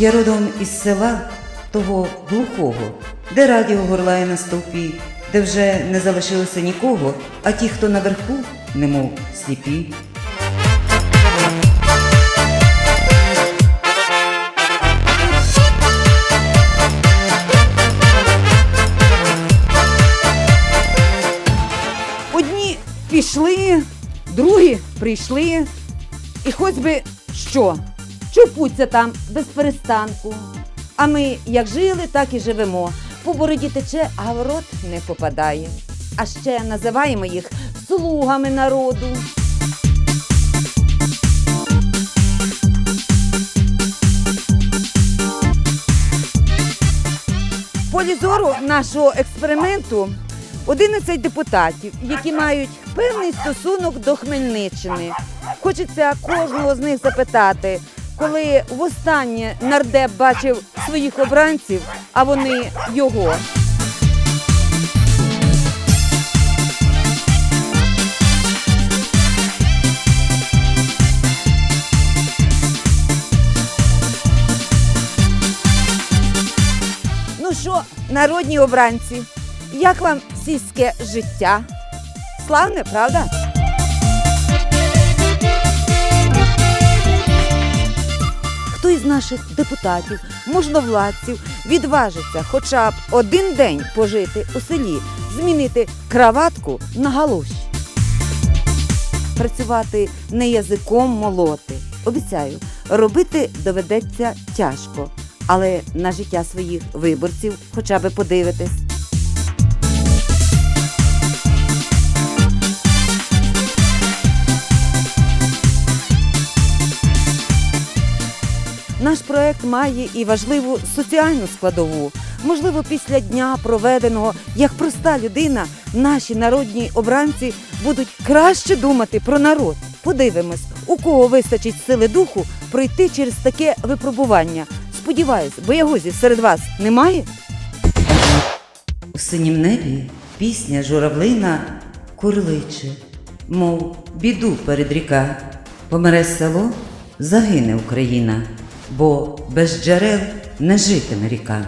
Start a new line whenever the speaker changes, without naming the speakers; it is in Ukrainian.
Я родом із села того глухого, де радіо горлає на стовпі, де вже не залишилося нікого, а ті, хто наверху, немов сліпі.
Пішли, другі прийшли. І хоч би що, чупуться там без перестанку. А ми як жили, так і живемо. По бороді тече, а в рот не попадає. А ще називаємо їх слугами народу. В полі зору нашого експерименту 11 депутатів, які мають певний стосунок до Хмельниччини. Хочеться кожного з них запитати, коли востаннє нардеп бачив своїх обранців, а вони його. Ну що, народні обранці, як вам сільське життя? Славне, правда? Хто із наших депутатів, можновладців відважиться хоча б один день пожити у селі, змінити краватку на галоші? Працювати не язиком молоти. Обіцяю, робити доведеться тяжко, але на життя своїх виборців хоча б подивитись. Наш проект має і важливу соціальну складову. Можливо, після дня проведеного як проста людина, наші народні обранці будуть краще думати про народ. Подивимось, у кого вистачить сили духу пройти через таке випробування. Сподіваюсь, боягузів серед вас немає.
У синім небі пісня журавлина курличе, мов біду передріка. Помре село, загине Україна, бо без джерел не житиме ріка.